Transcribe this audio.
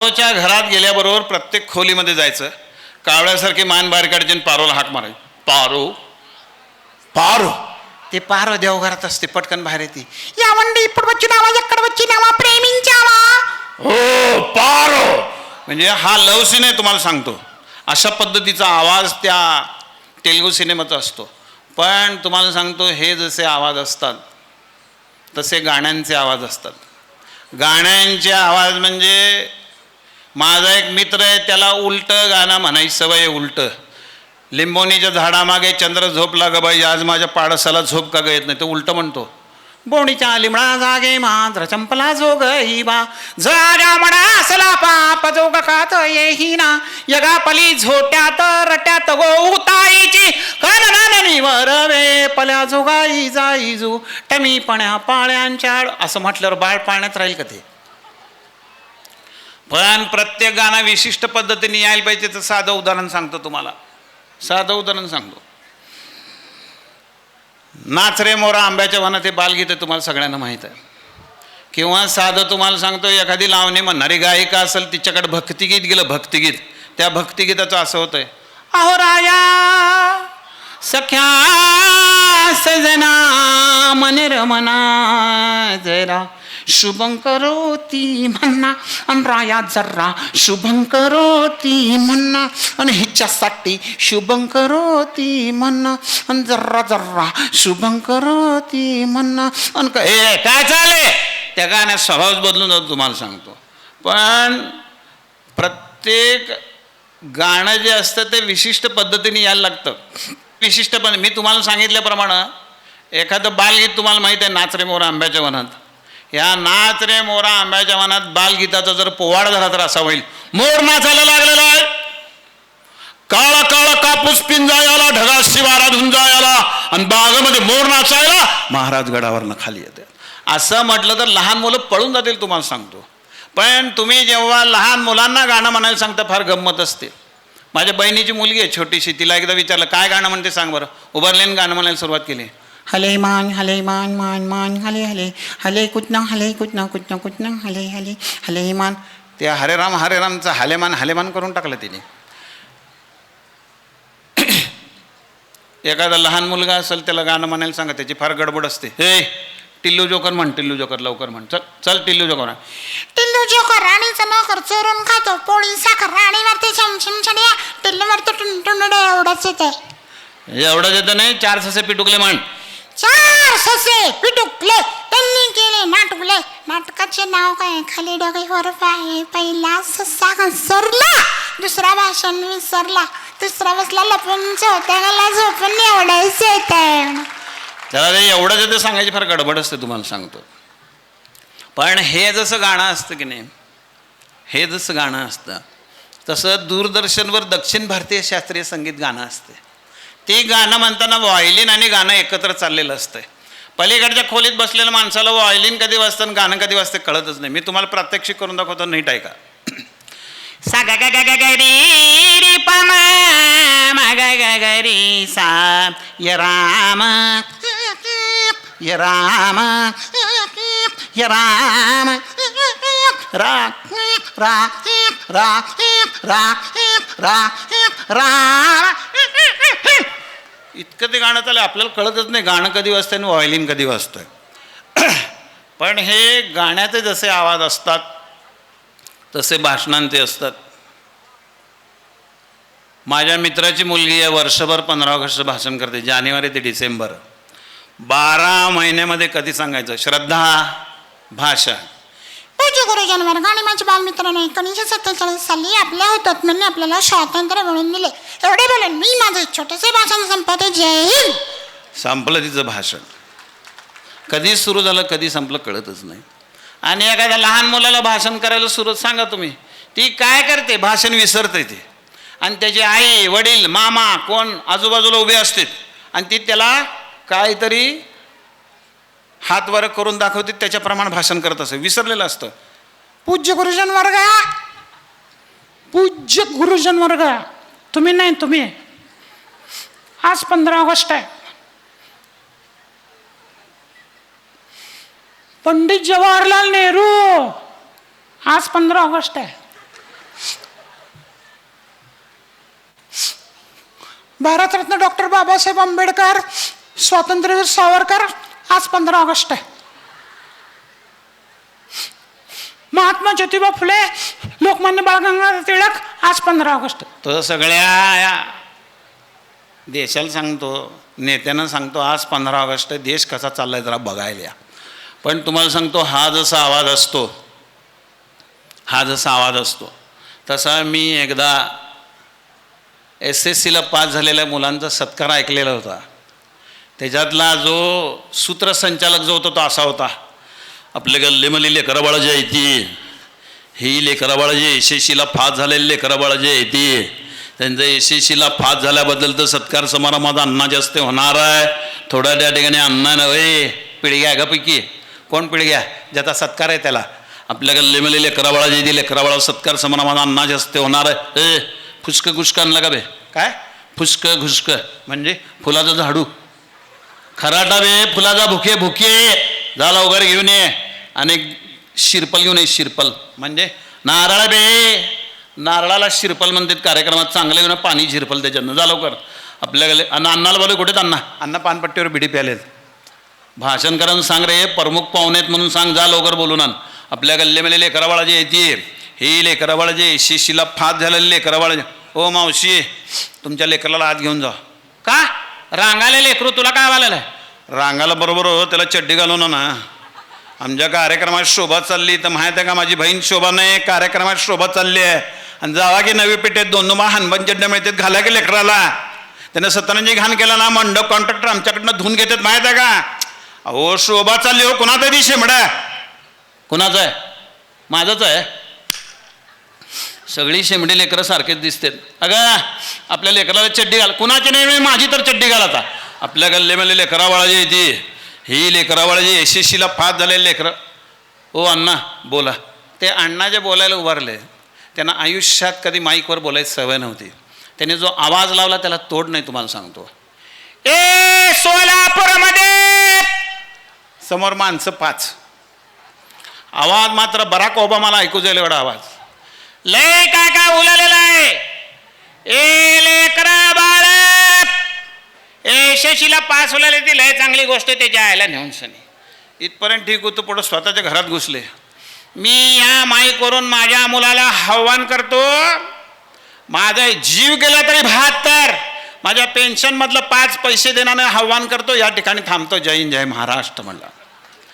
च्या घरात गेल्याबरोबर प्रत्येक खोलीमध्ये जायचं. कावळ्यासारखे मान बाहेर काढायचे आणि पारोला हाक मारा पारो. पारो. ते पारो देवघरात असते पटकन बाहेर येते. या मंडळी इकडवच्ची नावा यकडवच्ची नावा प्रेमींच्या हो पारो. म्हणजे हा लव सिने तुम्हाला सांगतो. अशा पद्धतीचा आवाज त्या तेलगू सिनेमाचा असतो. पण तुम्हाला सांगतो हे जसे आवाज असतात तसे गाण्यांचे आवाज असतात. गाण्यांचे आवाज म्हणजे माझा एक मित्र आहे त्याला उलटं गाणं म्हणायची सवय आहे उलटं. लिंबोणीच्या झाडामागे चंद्र झोपला ग बाई आज माझ्या पाडसाला झोप का ग येत नाही तो उलटं म्हणतो. बोणीच्या लिमळा जागे मांद्र चंपला जोग ही बा. जरा म्हणा असला पाप जोग खात येही ना. यगा पली झोट्यात रट्यात गो ताईची कननानी वरवे पल्या जोगाई जाई जू. टमी पण्या पाळ्यांच्या असं म्हटल्यावर बाळ पाळण्यात राहील का ते? पण प्रत्येक गाणं विशिष्ट पद्धतीने यायला पाहिजे तर साधं उदाहरण सांगतो तुम्हाला. साधं उदाहरण सांगतो. नाच रे मोरा आंब्याच्या वनात हे बालगीत तुम्हाला सगळ्यांना माहीत आहे. किंवा साधं तुम्हाला सांगतो एखादी लावणी म्हणणारी गायिका असेल तिच्याकडे भक्तिगीत गेलं भक्तिगीत त्या भक्तिगीताचं असं होतंय. अहो राया सख्या सजना मनरमना जरा शुभं करोती म्हणा अन राया जर्रा शुभं करोती म्हणा आणि हिच्यासाठी शुभं करोती म्हणा आणि जर्रा जर्रा शुभं करोती म्हणा अन का ए काय चाले त्या गाण्यात स्वभावच बदलून जातो तुम्हाला सांगतो. पण प्रत्येक गाणं जे असतं ते विशिष्ट पद्धतीने यायला लागतं. विशिष्टपणे मी तुम्हाला सांगितल्याप्रमाणे एखादं बालगीत तुम्हाला माहीत आहे नाचरे मोर आंब्याच्या वनात. ह्या नाच रे मोरा आंब्याच्या मनात बालगीताचा जर पोवाड झाला तर असा होईल. मोर नाचायला लागलेला आहे. काळा काळा कापूस पिंजायाला ढगा शिवारा धुंजायाला आणि बागामध्ये मोर नाचायला महाराज गडावरनं खाली येते असं म्हटलं तर लहान मुलं पळून जातील तुम्हाला सांगतो. पण तुम्ही जेव्हा लहान मुलांना गाणं म्हणायला सांगता फार गंमत असते. माझ्या बहिणीची मुलगी आहे छोटीशी तिला एकदा विचारलं काय गाणं म्हणते सांग बरं? उभारलेन गाणं म्हणायला सुरुवात केली. हले मान हले मान मान मान हले हले हले कुतना हले कुतना कुतना कुतना हले हले हले मान ते हरे राम हरे रामचं हालेमान हालेमान करून टाकलं तिने. एखादा लहान मुलगा असेल त्याला गाणं म्हणायला सांगा त्याची फार गडबड असते. हे टिल्लू जोकर म्हण टिल्लू जोकर लवकर म्हण. चल चल टिल्लू जोकर. टिल्लू जोकर राणीचा नोकर चोरून खातो पोळी साखर राणीवरती छमछम छड्या टिल्लू वरती टुनटुनडे एवढंच येते एवढं देतं नाही चार ससे पिटुकले म्हण. चार ससे पिटुकले त्यांनी केले नाटुकले. नाटकाचे नाव काय? खाली डोक्यावर आहे पहिला ससा घसरला दुसरा भाषण विसरला तिसरा बसला लपून चौथ्याला झोपून एवढंच येत त्याला ते एवढं देतं सांगायची फार गडबड असते तुम्हाला सांगतो. पण हे जसं गाणं असतं की नाही हे जसं गाणं असतं तसं दूरदर्शनवर दक्षिण भारतीय शास्त्रीय संगीत गाणं असते. ते गाणं म्हणताना व्हायलिन आणि गाणं एकत्र चाललेलं असतंय पलीकडच्या खोलीत बसलेल्या माणसाला व्हायलिन कधी वाजतं आणि गाणं कधी वाजतं कळतच नाही मी तुम्हाला प्रात्यक्षिक करून दाखवतो नीट ऐका सा ग ग ग री प ग म री सा य राम य राम य राम रा रा रा रा रा राम इतकं ते गाणं चाललं आपल्याला कळतच नाही गाणं कधी वाजतंय आणि व्हायलिन कधी वाजतंय. पण हे गाण्याचे जसे आवाज असतात तसे भाषणांचे असतात. माझ्या मित्राची मुलगी आहे वर्षभर पंधरा ऑगस्ट भाषण करते जानेवारी ते डिसेंबर. बारा महिन्यामध्ये कधी सांगायचं? श्रद्धा भाषा. पूज्य गुरुजनवर माझ्या बालमित्राने एकोणीसशे सत्तेचाळीस साली आपल्या हुतात्म्यांनी आपल्याला स्वातंत्र्य मिळवून दिले. एवढे बोलून मी माझे छोटेसे भाषण संपवते. जय हिंद! संपलं तिचं भाषण. कधी सुरू झालं कधी संपलं कळतच नाही. आणि एखाद्या लहान मुलाला भाषण करायला सुरू सांगा तुम्ही. ती काय करते? भाषण विसरते ते. आणि त्याची आई वडील मामा कोण आजूबाजूला उभे असतात आणि ती त्याला काहीतरी हात वर करून दाखवते त्याच्याप्रमाणे भाषण करत असं विसरलेलं असतं. पूज्य गुरुजन वर्ग पूज्य गुरुजन वर्ग तुम्ही नाही तुम्ही. आज पंधरा ऑगस्ट आहे. पंडित जवाहरलाल नेहरू. आज पंधरा ऑगस्ट आहे. भारतरत्न डॉक्टर बाबासाहेब आंबेडकर स्वातंत्र्यवीर सावरकर आज पंधरा ऑगस्ट आहे. महात्मा ज्योतिबा फुले लोकमान्य बाळ गंगाधर टिळक आज पंधरा ऑगस्ट. तो सगळ्या या देशाला सांगतो नेत्यांना सांगतो आज पंधरा ऑगस्ट देश कसा चाललाय जरा बघायला या. पण तुम्हाला सांगतो हा जसा आवाज असतो हा जसा आवाज असतो तसा मी एकदा एस एस सीला पास झालेल्या मुलांचा सत्कार ऐकलेला होता. त्याच्यातला जो सूत्रसंचालक जो होता तो असा होता. आपल्या गल्लीमधली लेकरं बाळं जी आहे ती. ही लेकरं बाळं जी एस एस सीला पास झालेली लेकरं बाळं जी आहे ती. त्यांचं एस एस सीला पास झाल्याबद्दल तर सत्कार समारंभात अण्णा जास्त होणार आहे. थोड्या त्या ठिकाणी अण्णा नव्हे पिढग्या का पैकी. कोण पिढग्या ज्याचा सत्कार आहे त्याला. आपल्या गल्लीमध्ये लेकरा बाळा जे दिले लेकरा बाळा सत्कार समारंभात अण्णा जास्त होणार आहे. ए फुसक घुसक आणलं का बे? काय? फुसक घुसक. म्हणजे फुलाचं झाडू. खराटा बे फुलाचा भुके भुके. झाला वगैरे घेऊन ये. आणि शिरपल घेऊन ये शिरपल. म्हणजे? नारळ बे. नारळाला शिरपल म्हणतात कार्यक्रमात. चांगलं घेऊन पाणी शिरपल त्याच्यानं जा लवकर. आपल्याकडे आणि अण्णाला बोलू कुठेत अण्णा? अण्णा पानपट्टीवर बिडी प्यालेत भाषण करून सांग रे प्रमुख पाहुणेत म्हणून सांग जा लवकर बोलून आण. आपल्या गल्ल्यामध्ये लेकराबाळा जे येते ही लेकराबाळा जे शिशीला फात झालेले लेकराबाळा जे ओ मावशी तुमच्या लेकराला आत घेऊन जा. का? रांगाले लेकरू तुला काय आलेलं आहे रांगाला बरोबर हो त्याला चड्डी घालून ना आमच्या कार्यक्रमात शोभा चालली तर माहीत आहे का माझी बहीण शोभा नाही कार्यक्रमात शोभा चालली आहे. आणि जावा की नवी पेठेत दोन दोन हनबन चड्ड्या मिळतात घाला की लेकराला. त्यानं सत्तानाची घाण केला ना मंडप कॉन्ट्रॅक्टर आमच्याकडनं धुवून घेतात माहीत आहे का? अहो शोभा चालली हो कुणाचा ती शेमडा कुणाचं आहे? माझंच आहे. सगळी शेमडी लेकरं सारखेच दिसतात. अगं आपल्या लेकराला चड्डी घाल. कुणाची नाही नाही, माझी तर चड्डी घाल आता. आपल्या गल्लेमध्ये लेकरावाळाजी येते ही लेकरावाळा जी एस एस सीला पास झालेले लेकरं. ओ अण्णा बोला. ते अण्णा जे बोलायला उभारले त्यांना आयुष्यात कधी माईकवर बोलायची सवय नव्हती. त्याने जो आवाज लावला त्याला तोड नाही तुम्हाला सांगतो. ए सोलापूरमध्ये! समोर माणसं पाच. आवाज मात्र बराक ओबामाला ऐकू जाईल एवढा आवाज. लय काय काय उलालेला आहे. ए लेकरा! ए शशीला पास होलेले ती लय चांगली गोष्ट आहे त्याच्या आयला नेऊन सनी. इथपर्यंत ठीक होतं पुढं स्वतःच्या घरात घुसले. मी या माईकवरून माझ्या मुलाला आव्हान करतो. माझा जीव गेला तरी बहात्तर. माझ्या पेन्शनमधलं पाच पैसे देण्याने आव्हान करतो. या ठिकाणी थांबतो. जय हिंद जय महाराष्ट्र म्हणला.